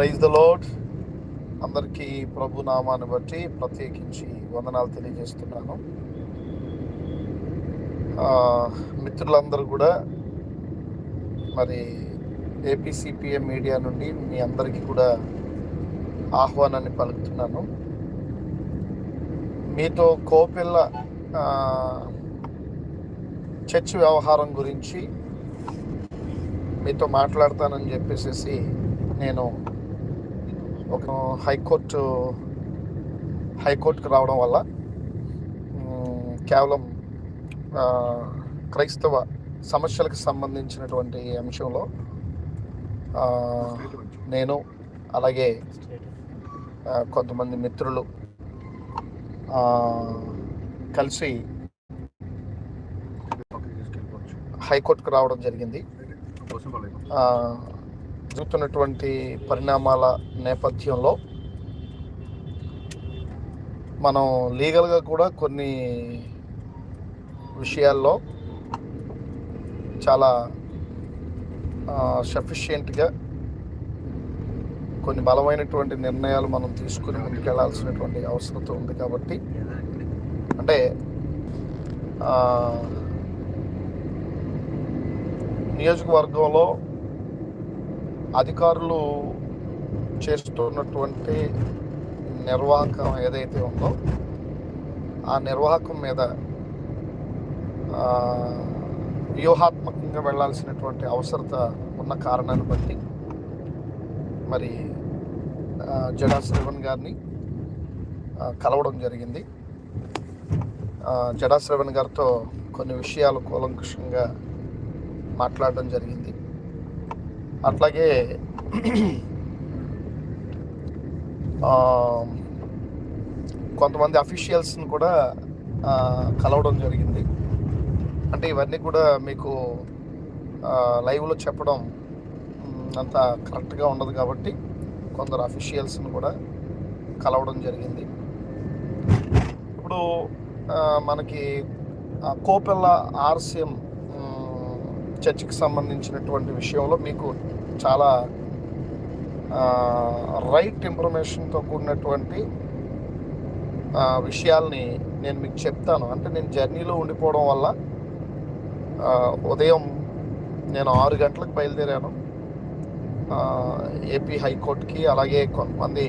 Praise the load అందరికీ ప్రభు నామాన్ని బట్టి ప్రత్యేకించి వందనాలు తెలియజేస్తున్నాను. మిత్రులందరూ కూడా మరి ఏపీసీపీఎం మీడియా నుండి మీ అందరికీ కూడా ఆహ్వానాన్ని పలుకుతున్నాను. మీతో కోపిల్ల చర్చ్ వ్యవహారం గురించి మీతో మాట్లాడతానని చెప్పేసి నేను ఒక హైకోర్టు హైకోర్టుకు రావడం వల్ల కేవలం క్రైస్తవ సమస్యలకు సంబంధించినటువంటి అంశంలో నేను అలాగే కొంతమంది మిత్రులు కలిసి హైకోర్టుకు రావడం జరిగింది. జరుగుతున్నటువంటి పరిణామాల నేపథ్యంలో మనం లీగల్గా కూడా కొన్ని విషయాల్లో చాలా సఫిషియెంట్గా కొన్ని బలమైనటువంటి నిర్ణయాలు మనం తీసుకుని ముందుకెళ్ళాల్సినటువంటి అవసరం ఉంది కాబట్టి అంటే నియోజకవర్గంలో అధికారులు చేస్తున్నటువంటి నిర్వాహకం ఏదైతే ఉందో ఆ నిర్వాహకం మీద వ్యూహాత్మకంగా వెళ్ళాల్సినటువంటి అవసరత ఉన్న కారణాన్ని బట్టి మరి జడా శ్రవణ్ గారిని కలవడం జరిగింది. జడా శ్రవణ్ గారితో కొన్ని విషయాలు కూలంకుషంగా మాట్లాడడం జరిగింది. అట్లాగే కొంతమంది అఫీషియల్స్ని కూడా కలవడం జరిగింది. అంటే ఇవన్నీ కూడా మీకు లైవ్లో చెప్పడం అంత కరెక్ట్గా ఉండదు కాబట్టి కొందరు అఫీషియల్స్ని కూడా కలవడం జరిగింది. ఇప్పుడు మనకి కోపెల్ల ఆర్సిఎం చర్చికి సంబంధించినటువంటి విషయంలో మీకు చాలా రైట్ ఇన్ఫర్మేషన్తో కూడినటువంటి విషయాల్ని నేను మీకు చెప్తాను. అంటే నేను జర్నీలో ఉండిపోవడం వల్ల ఉదయం నేను ఆరు గంటలకు బయలుదేరాను. ఏపీ హైకోర్టుకి అలాగే కొంతమంది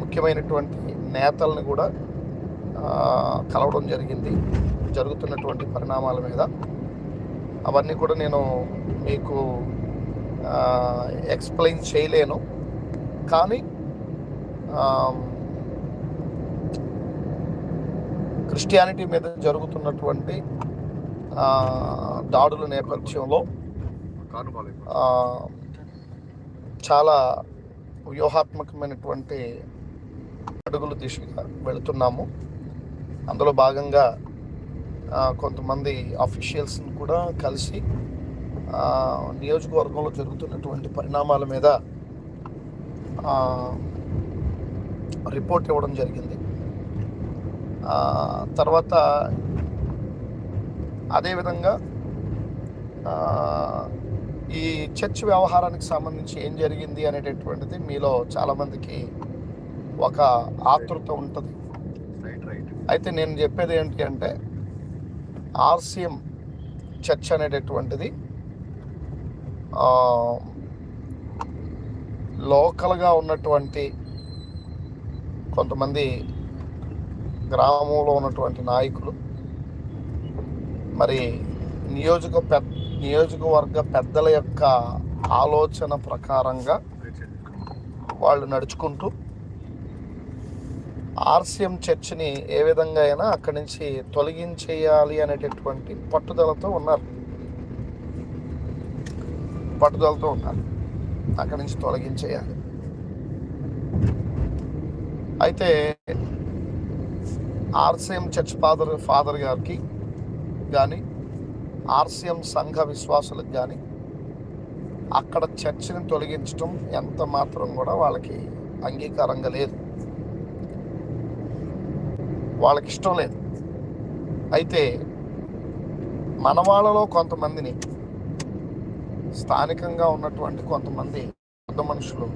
ముఖ్యమైనటువంటి నేతల్ని కూడా కలవడం జరిగింది. జరుగుతున్నటువంటి పరిణామాల మీద. అవన్నీ కూడా నేను మీకు ఎక్స్ప్లెయిన్ చేయలేను. కానీ క్రిస్టియానిటీ మీద జరుగుతున్నటువంటి దాడుల నేపథ్యంలో చాలా వ్యూహాత్మకమైనటువంటి అడుగులు దిశగా వెళుతున్నాము. అందులో భాగంగా కొంతమంది అఫీషియల్స్ని కూడా కలిసి నియోజకవర్గంలో జరుగుతున్నటువంటి పరిణామాల మీద రిపోర్ట్ ఇవ్వడం జరిగింది. తర్వాత అదేవిధంగా ఈ చర్చ్ వ్యవహారానికి సంబంధించి ఏం జరిగింది అనేటటువంటిది మీలో చాలామందికి ఒక ఆతృత ఉంటుంది. అయితే నేను చెప్పేది ఏంటి అంటే ఆర్సిఎం చర్చ్ అనేటటువంటిది లోకల్గా ఉన్నటువంటి కొంతమంది గ్రామంలో ఉన్నటువంటి నాయకులు మరి నియోజక పెద్ద నియోజకవర్గ పెద్దల యొక్క ఆలోచన ప్రకారంగా వాళ్ళు నడుచుకుంటూ ఆర్సిఎం చర్చిని ఏ విధంగా అయినా అక్కడి నుంచి తొలగించేయాలి అనేటటువంటి పట్టుదలతో ఉన్నారు. పట్టుదలతో ఉన్నారు. అక్కడి నుంచి తొలగించేయాలి. అయితే ఆర్సిఎం చర్చ్ ఫాదర్ ఫాదర్ గారికి కానీ ఆర్సిఎం సంఘ విశ్వాసులకు కానీ అక్కడ చర్చిని తొలగించడం ఎంత మాత్రం కూడా వాళ్ళకి అంగీకారంగా లేదు. వాళ్ళకి ఇష్టం లేదు. అయితే మన వాళ్ళలో కొంతమందిని స్థానికంగా ఉన్నటువంటి కొంతమంది పెద్ద మనుషులు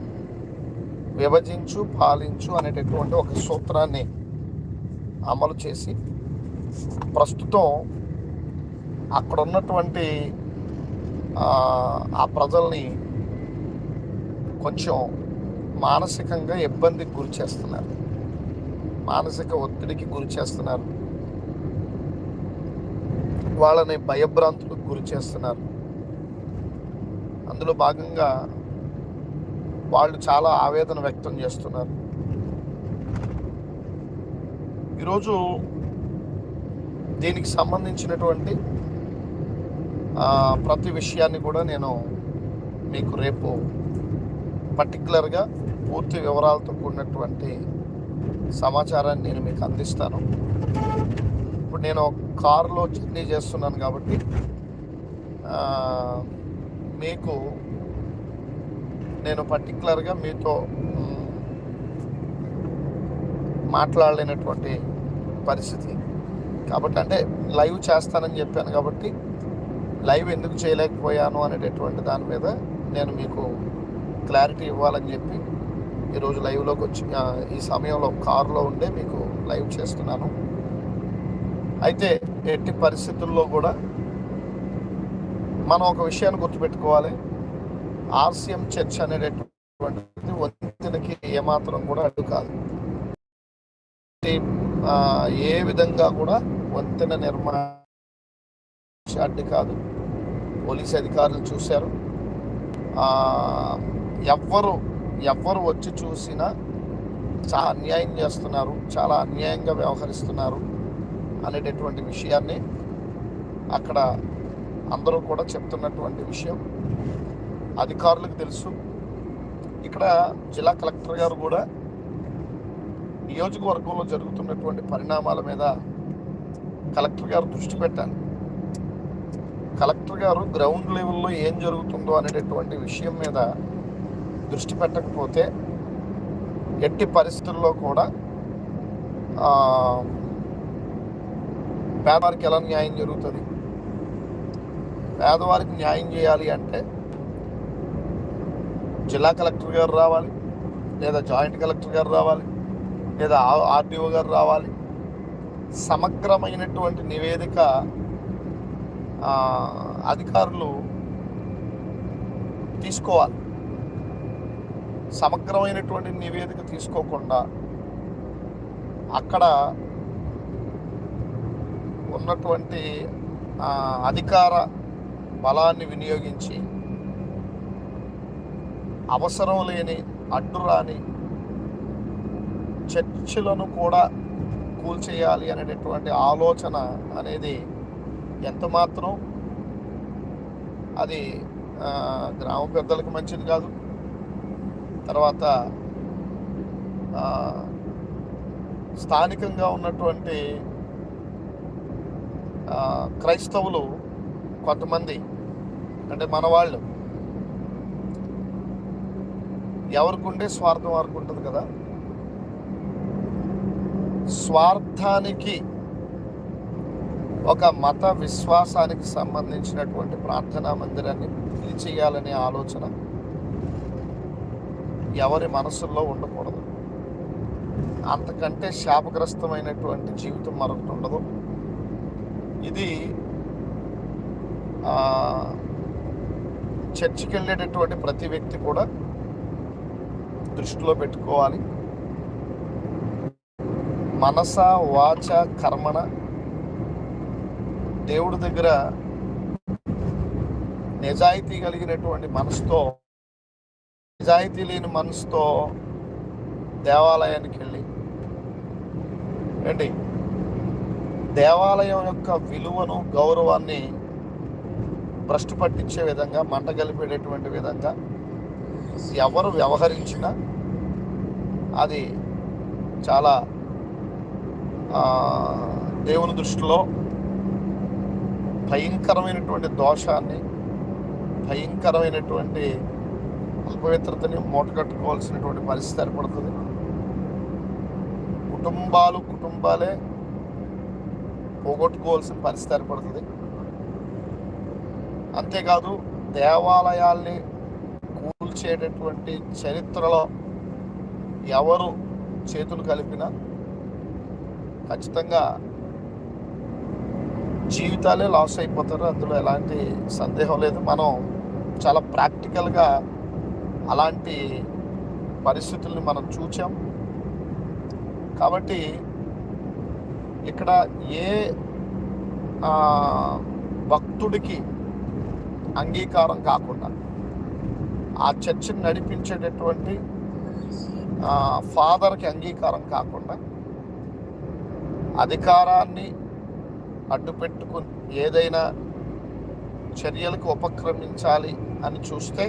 విభజించు పాలించు అనేటటువంటి ఒక సూత్రాన్ని అమలు చేసి ప్రస్తుతం అక్కడ ఉన్నటువంటి ఆ, ఆ ప్రజల్ని కొంచెం మానసికంగా ఇబ్బందికి గురి చేస్తున్నారు. మానసిక ఒత్తిడికి గురి చేస్తున్నారు. వాళ్ళని భయభ్రాంతులకు గురి చేస్తున్నారు. అందులో భాగంగా వాళ్ళు చాలా ఆవేదన వ్యక్తం చేస్తున్నారు. ఈరోజు దీనికి సంబంధించినటువంటి ప్రతి విషయాన్ని కూడా నేను మీకు రేపు పర్టికులర్గా పూర్తి వివరాలతో కూడినటువంటి సమాచారాన్ని నేను మీకు అందిస్తాను. ఇప్పుడు నేను కారులో జర్నీ చేస్తున్నాను కాబట్టి మీకు నేను పర్టికులర్గా మీతో మాట్లాడలేనటువంటి పరిస్థితి. కాబట్టి అంటే లైవ్ చేస్తానని చెప్పాను కాబట్టి లైవ్ ఎందుకు చేయలేకపోయాను అనేటటువంటి దాని మీద నేను మీకు క్లారిటీ ఇవ్వాలని చెప్పి ఈరోజు లైవ్లోకి వచ్చి ఈ సమయంలో కారులో ఉండే మీకు లైవ్ చేస్తున్నాను. అయితే ఎట్టి పరిస్థితుల్లో కూడా మనం ఒక విషయాన్ని గుర్తుపెట్టుకోవాలి. ఆర్సిఎం చర్చ్ అనేటటువంటిది వంతెనకి ఏమాత్రం కూడా అడ్డు కాదు. ఏ విధంగా కూడా వంతెన నిర్మాణ అడ్డు కాదు. పోలీస్ అధికారులు చూశారు. ఎవ్వరు ఎవ్వరు వచ్చి చూసినా చాలా అన్యాయం చేస్తున్నారు చాలా అన్యాయంగా వ్యవహరిస్తున్నారు అనేటటువంటి విషయాన్ని అక్కడ అందరూ కూడా చెప్తున్నటువంటి విషయం. అధికారులకు తెలుసు. ఇక్కడ జిల్లా కలెక్టర్ గారు కూడా నియోజకవర్గంలో జరుగుతున్నటువంటి పరిణామాల మీద కలెక్టర్ గారు దృష్టి పెట్టాలి. కలెక్టర్ గారు గ్రౌండ్ లెవెల్లో ఏం జరుగుతుందో అనేటటువంటి విషయం మీద దృష్టి పెట్టకపోతే ఎట్టి పరిస్థితుల్లో కూడా పేదవారికి ఎలా న్యాయం జరుగుతుంది? పేదవారికి న్యాయం చేయాలి అంటే జిల్లా కలెక్టర్ గారు రావాలి లేదా జాయింట్ కలెక్టర్ గారు రావాలి లేదా ఆర్డీఓ గారు రావాలి. సమగ్రమైనటువంటి నివేదిక అధికారులు తీసుకోవాలి. సమగ్రమైనటువంటి నివేదిక తీసుకోకుండా అక్కడ ఉన్నటువంటి అధికార బలాన్ని వినియోగించి అవసరం లేని అడ్డురాని చర్చిలను కూడా కూల్చేయాలి అనేటటువంటి ఆలోచన అనేది ఎంతమాత్రం అది గ్రామ పెద్దలకు మంచిది కాదు. తర్వాత స్థానికంగా ఉన్నటువంటి క్రైస్తవులు కొంతమంది అంటే మన వాళ్ళు ఎవరికి ఉండే స్వార్థం వారికి ఉంటుంది కదా? స్వార్థానికి ఒక మత విశ్వాసానికి సంబంధించినటువంటి ప్రార్థనా మందిరాన్ని పిలిచేయాలనే ఆలోచన ఎవరి మనసుల్లో ఉండకూడదు. అంతకంటే శాపగ్రస్తమైనటువంటి జీవితం మరొకటి ఉండదు. ఇది చర్చికి వెళ్ళేటటువంటి ప్రతి వ్యక్తి కూడా దృష్టిలో పెట్టుకోవాలి. మనస వాచ కర్మణ దేవుడి దగ్గర నిజాయితీ కలిగినటువంటి మనసుతో నిజాయితీ లేని మనసుతో దేవాలయానికి వెళ్ళి. ఏంటి దేవాలయం యొక్క విలువను గౌరవాన్ని భ్రష్టు పట్టించే విధంగా మంట కలిపేటటువంటి విధంగా ఎవరు వ్యవహరించినా అది చాలా దేవుని దృష్టిలో భయంకరమైనటువంటి దోషాన్ని భయంకరమైనటువంటి అపవిత్రతని మూటగట్టుకోవాల్సినటువంటి పరిస్థితి ఏర్పడుతుంది. కుటుంబాలు కుటుంబాలే పోగొట్టుకోవాల్సిన పరిస్థితి ఏర్పడుతుంది. అంతేకాదు దేవాలయాల్ని కూల్చేటటువంటి చరిత్రలో ఎవరు చేతులు కలిపినా ఖచ్చితంగా జీవితాలే లాస్ అయిపోతారు. అందులో ఎలాంటి సందేహం లేదు. మనం చాలా ప్రాక్టికల్గా అలాంటి పరిస్థితుల్ని మనం చూచాం. కాబట్టి ఇక్కడ ఏ భక్తుడికి అంగీకారం కాకుండా ఆ చర్చిని నడిపించేటటువంటి ఫాదర్కి అంగీకారం కాకుండా అధికారాన్ని అడ్డు పెట్టుకుని ఏదైనా చర్యలకు ఉపక్రమించాలి అని చూస్తే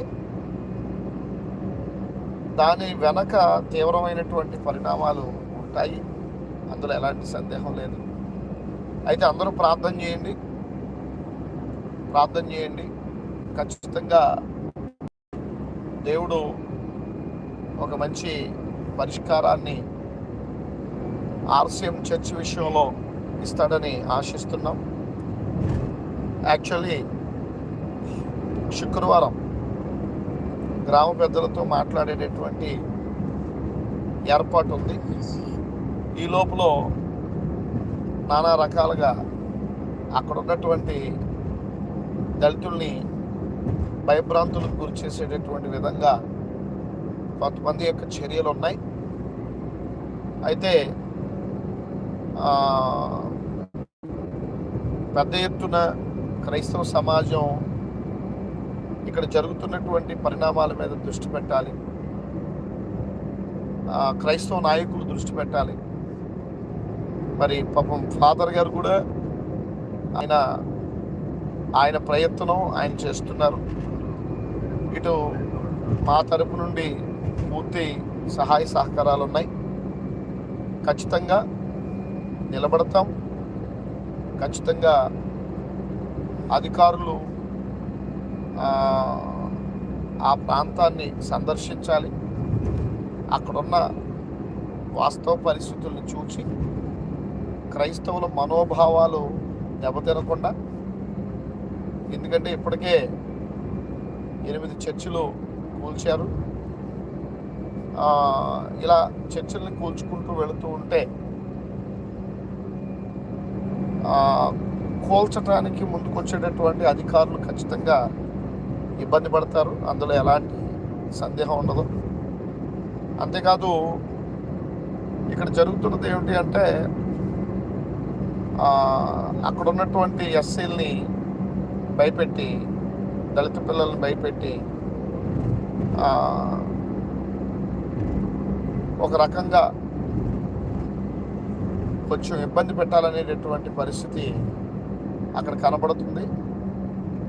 దాని వెనక తీవ్రమైనటువంటి పరిణామాలు ఉంటాయి. అందులో ఎలాంటి సందేహం లేదు. అయితే అందరూ ప్రార్థన చేయండి. ప్రార్థన చేయండి. ఖచ్చితంగా దేవుడు ఒక మంచి పరిష్కారాన్ని ఆర్సీఎం చర్చ్ విషయంలో ఇస్తాడని ఆశిస్తున్నాం. యాక్చువల్లీ శుక్రవారం గ్రామ పెద్దలతో మాట్లాడేటటువంటి ఏర్పాటు ఉంది ఈ లోపల నానా రకాలుగా అక్కడ ఉన్నటువంటి దళితుల్ని భయభ్రాంతులకు గురి చేసేటటువంటి విధంగా కొంతమంది యొక్క చర్యలు ఉన్నాయి. అయితే పెద్ద ఎత్తున క్రైస్తవ సమాజం ఇక్కడ జరుగుతున్నటువంటి పరిణామాల మీద దృష్టి పెట్టాలి. క్రైస్తవ నాయకులు దృష్టి పెట్టాలి. మరి పాపం ఫాదర్ గారు కూడా ఆయన ఆయన ప్రయత్నం ఆయన చేస్తున్నారు. ఇటు మా తరపు నుండి పూర్తి సహాయ సహకారాలు ఉన్నాయి. ఖచ్చితంగా నిలబడతాం. ఖచ్చితంగా అధికారులు ఆ, ప్రాంతాన్ని సందర్శించాలి. అక్కడున్న వాస్తవ పరిస్థితుల్ని చూసి క్రైస్తవుల మనోభావాలు దెబ్బతినకుండా ఎందుకంటే ఇప్పటికే ఎనిమిది చర్చిలు కూల్చారు. ఇలా చర్చిల్ని కూల్చుకుంటూ వెళుతూ ఉంటే కూల్చడానికి ముందుకొచ్చేటటువంటి అధికారులు ఖచ్చితంగా ఇబ్బంది పడతారు. అందులో ఎలాంటి సందేహం ఉండదు. అంతేకాదు ఇక్కడ జరుగుతున్నది ఏమిటి అంటే అక్కడ ఉన్నటువంటి ఎస్సీల్ని భయపెట్టి దళిత పిల్లల్ని భయపెట్టి ఒక రకంగా కొంచెం ఇబ్బంది పెట్టాలనేటటువంటి పరిస్థితి అక్కడ కనబడుతుంది.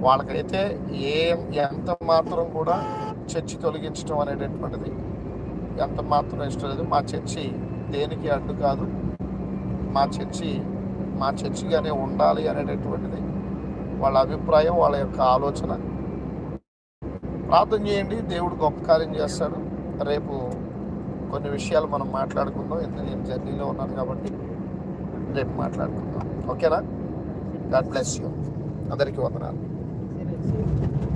వాళ్ళకైతే ఏ ఎంత మాత్రం కూడా చర్చి తొలగించడం అనేటటువంటిది ఎంత మాత్రం ఇష్టం లేదు. మా చర్చి దేనికి అడ్డు కాదు. మా చర్చి మా చర్చిగానే ఉండాలి అనేటటువంటిది వాళ్ళ అభిప్రాయం వాళ్ళ యొక్క ఆలోచన. ప్రార్థన చేయండి. దేవుడు గొప్ప కార్యం చేస్తాడు. రేపు కొన్ని విషయాలు మనం మాట్లాడుకుందాం. ఎందుకంటే నేను జర్నీలో ఉన్నాను కాబట్టి రేపు మాట్లాడుకుందాం. ఓకేనా? God bless you. అందరికీ వందనాలు. see.